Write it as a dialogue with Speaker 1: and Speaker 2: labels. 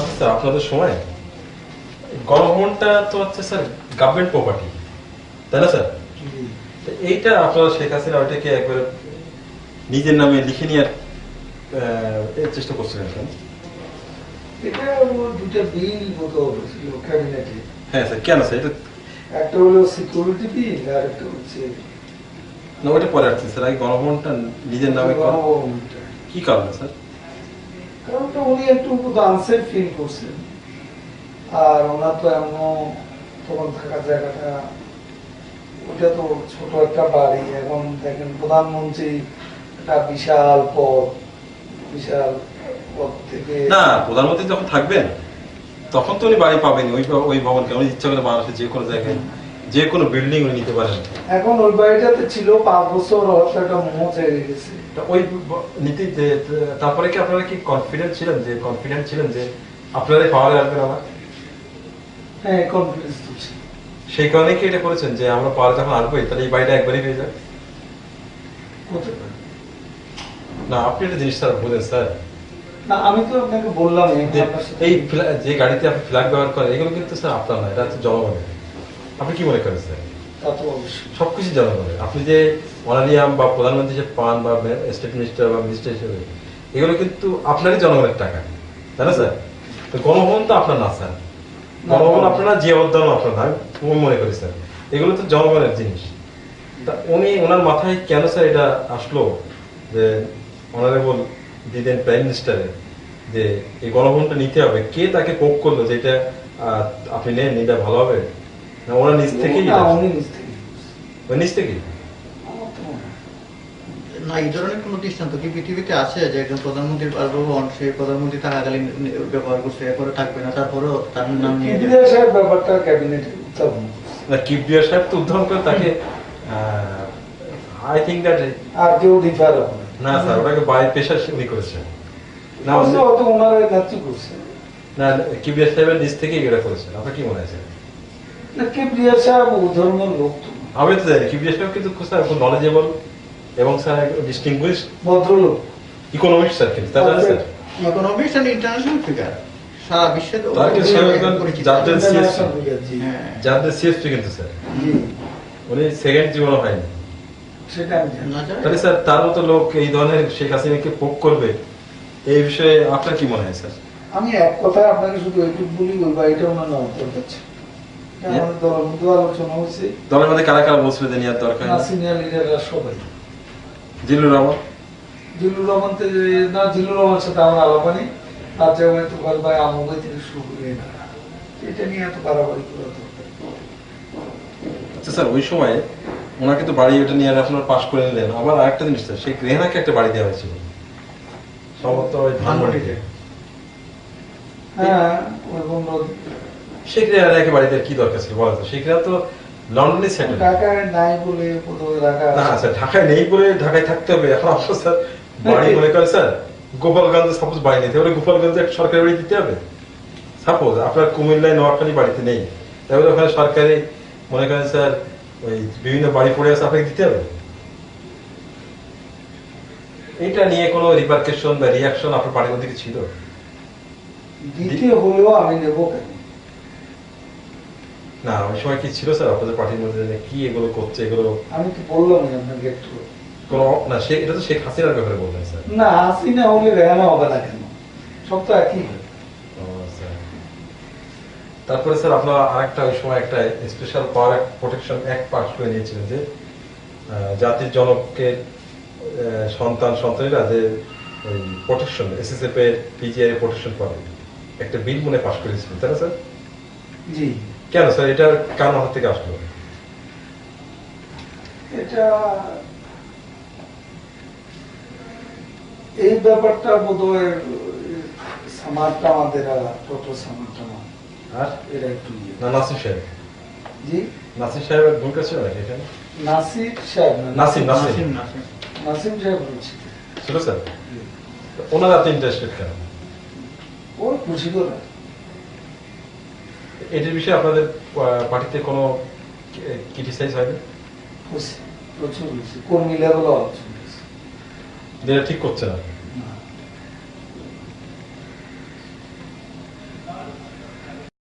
Speaker 1: আচ্ছা আপনাদের সময়? গণভবনটা তো হচ্ছে স্যার গভর্নমেন্ট প্রপার্টি তাই না স্যার? এইটা আপনারা শেখ হাসিনা ওইটাকে একবারে নিজের নামে লিখে নেওয়ার চেষ্টা করছিলেন কেন
Speaker 2: এটা দুটা বিল মতো ক্যাবিনেটে।
Speaker 1: হ্যাঁ স্যার কেন স্যার? এটা
Speaker 2: একটা হলো সিকিউরিটি বিল আর একটা হচ্ছে
Speaker 1: না ওইটা পরে আসছে স্যার। আগে গণভবনটা নিজের নামে কি কারণে স্যার?
Speaker 2: কারণটা উনি একটু আনসেফ ফিল করছেন। আর ওনার তো এমন তখন থাকা জায়গাটা ওটা তো ছোট একটা বাড়ি। এখন দেখেন প্রধানমন্ত্রী একটা বিশাল পদ বিশাল পদ থেকে
Speaker 1: না প্রধানমন্ত্রী যখন থাকবেন তখন তো উনি বাড়ি পাবেন ওই ওই ভবনকে উনি ইচ্ছা করে বাংলাদেশের যে কোনো জায়গায়। যে কোনো বিল্ডিং উনি নিতে পারেন।
Speaker 2: এখন ওই বাড়িটাতে ছিল পাঁচ বছর একটা মোহ গেছে
Speaker 1: তা ওই নীতি যে- তারপরে কি আপনারা কি কনফিডেন্ট ছিলেন যে কনফিডেন্ট ছিলেন যে আপনারাই পাওয়ারে আসবেন আমার
Speaker 2: হ্যাঁ কনফিডেন্স তো
Speaker 1: সেই কারণে কি এটা করেছেন যে আমরা পাওয়ারে যখন আসবোই তাহলে এই বাড়িটা একবারই হয়ে যাবে না আপনি একটা জিনিস স্যার বোঝেন স্যার।
Speaker 2: না আমি তো আপনাকে বললাম
Speaker 1: এই যে গাড়িতে আপনি ফ্ল্যাগ ব্যবহার করেন এগুলো কিন্তু স্যার আপনার না এটা হচ্ছে জনগণের। আপনি কি মনে করেন সবকিছু জনগণের। আপনি যে অনারিয়াম বা প্রধানমন্ত্রী হিসেবে পান বা স্টেট মিনিস্টার বা মিনিস্টার হিসেবে এগুলো কিন্তু আপনারই জনগণের টাকা। তাই না স্যার? তো গণভবন তো আপনার না স্যার। গণভবন আপনারা যে উদ্যান আপনার না আমি মনে করি স্যার। এগুলো তো জনগণের জিনিস। তা উনি ওনার মাথায় কেন স্যার এটা আসলো যে অনারেবল দিদেন প্রাইম মিনিস্টারের যে এই গণভবনটা নিতে হবে? কে তাকে কোক করল যে এটা আপনি নেন এটা ভালো হবে? না ওনার নিজ থেকেই
Speaker 2: না, উনি নিজ থেকে
Speaker 1: ওই নিজ
Speaker 2: হয়।
Speaker 3: না এই ধরনের কোনো দৃষ্টান্ত কি পৃথিবীতে আছে যে একজন প্রধানমন্ত্রীর প্রধানমন্ত্রী থাকাকালীন ব্যবহার করছে এরপরে থাকবে না তারপরেও তার নাম নিয়ে
Speaker 2: কিবরিয়া সাহেব ব্যাপারটা ক্যাবিনেটে উত্থাপন
Speaker 1: না কিবরিয়া সাহেব তো উদ্ধার করে তাকে আই থিঙ্ক দ্যাট
Speaker 2: আর কেউ ডিফার না।
Speaker 1: স্যার ওটাকে বাই পেশা উনি করেছেন। না
Speaker 2: অত ওনারা নেতৃত্ব করছে।
Speaker 1: না কিবরিয়া সাহেবের নিজ থেকেই এটা করেছেন। আপনার কি মনে
Speaker 2: না কিবরিয়া সাহেব ধর্মের লোক তো
Speaker 1: আমি তো জানি কিবরিয়া সাহেব কিন্তু স্যার খুব নলেজেবল এবং স্যার ডিস্টিংগুইশ
Speaker 2: ভদ্রলোক।
Speaker 1: ইকোনমিক্স স্যার কিন্তু না sir?
Speaker 3: Economics and international figure সারা বিশ্বে তো
Speaker 1: তার কিন্তু সে একজন জাতীয়
Speaker 2: International figure, জি।
Speaker 1: যাদের সিএসপি কিন্তু স্যার। উনি সেকেন্ড জীবনও হয়নি।
Speaker 2: আমি জানি।
Speaker 3: না জানে?
Speaker 1: তাহলে স্যার তার মতো লোক এই ধরনের শেখ হাসিনাকে পোক করবে এই বিষয়ে আপনার কি মনে হয় স্যার?
Speaker 2: আমি এক কথায় আপনাকে শুধু এইটুকু বলি ওই বাড়িটা ওনার নাম আমাদের দলের মধ্যে আলোচনা হয়েছে।
Speaker 1: দলের মধ্যে কারা কারা বলছিল যে নেওয়ার দরকার
Speaker 2: সিনিয়র লিডাররা সবাই।
Speaker 1: জিল্লুর রহমান?
Speaker 2: জিল্লুর রহমান তে- না জিল্লুর রহমানের সাথে আমার আলাপানি তার জায়গায় তো বল ভাই আমুকে থেকে শুরু করে না এটা নিয়ে এত বাড়াবাড়ি করা
Speaker 1: আচ্ছা স্যার ওই সময় ওনাকে তো বাড়ি ওটা নিয়ে আপনার পাশ করে নিলেন। আবার আরেকটা জিনিস স্যার শেখ রেহানাকে একটা বাড়ি দেওয়া হয়েছিল। সম্ভবত ওই ধানমন্ডিতে।
Speaker 2: হ্যাঁ ওই
Speaker 1: বাড়িতে কি দরকার ছিল বলা তো? তো লন্ডনে সেটেল
Speaker 2: ঢাকায় নাই বলে রাখা
Speaker 1: না স্যার ঢাকায় নেই বলে ঢাকায় থাকতে হবে। এখন আপনার স্যার বাড়ি মনে করে স্যার গোপালগঞ্জে সাপোজ বাড়ি নিতে হবে গোপালগঞ্জে একটা সরকারি বাড়ি দিতে হবে? সাপোজ আপনার কুমিল্লায় নোয়াখালী বাড়িতে নেই তাহলে ওখানে সরকারি মনে করেন স্যার ওই বিভিন্ন বাড়ি পড়ে আছে আপনাকে দিতে হবে? এটা নিয়ে কোনো রিপার্কেশন বা রিয়াকশন আপনার বাড়ির মধ্যে ছিল?
Speaker 2: দিতে হলেও আমি নেব কেন?
Speaker 1: না ওই সময় কি ছিল স্যার আপনাদের পার্টির মধ্যে কি এগুলো করছে এগুলো?
Speaker 2: আমি তো বললাম আপনাকে একটু।
Speaker 1: না সে এটা তো শেখ হাসিনার ব্যাপারে বললেন স্যার।
Speaker 2: না আসি না হলে রেহানা হবে না কেন? সব তো একই।
Speaker 1: তারপরে স্যার আপনারা আরেকটা ওই সময় একটা special power protection act pass করে নিয়েছিলেন যে জাতির জনককে সন্তান সন্তানীরা যে প্রোটেকশন এসএসএফ এর পিজিআই প্রোটেকশন পাবে একটা বিল মনে পাস করেছিলেন তাই না স্যার?
Speaker 2: জি।
Speaker 1: কেন স্যার? এটা কার মাথা থেকে আসলো।
Speaker 2: এটা এই ব্যাপারটা বোধ হয় সামারটা আমাদের সামারটা
Speaker 1: আর?
Speaker 2: এরা একটু
Speaker 1: না নাসির সাহেব।
Speaker 2: জি?
Speaker 1: নাসির সাহেবের ভূমিকা ছিল নাকি এখানে?
Speaker 2: নাসির সাহেব না
Speaker 1: নাসিম নাসিম
Speaker 3: নাসিম, নাসিম।
Speaker 2: নাসিম সাহেব বলছি।
Speaker 1: ছিল স্যার? ওনারা এত ইন্টারেস্টেড কেন?
Speaker 2: খুশি করে
Speaker 1: এটির বিষয়ে আপনাদের আহ, পার্টিতে কোনো ক্রিটিসাইজ হয়নি
Speaker 2: খুশি প্রচুর কর্মী লেভেলও।
Speaker 1: যেটা ঠিক করছে না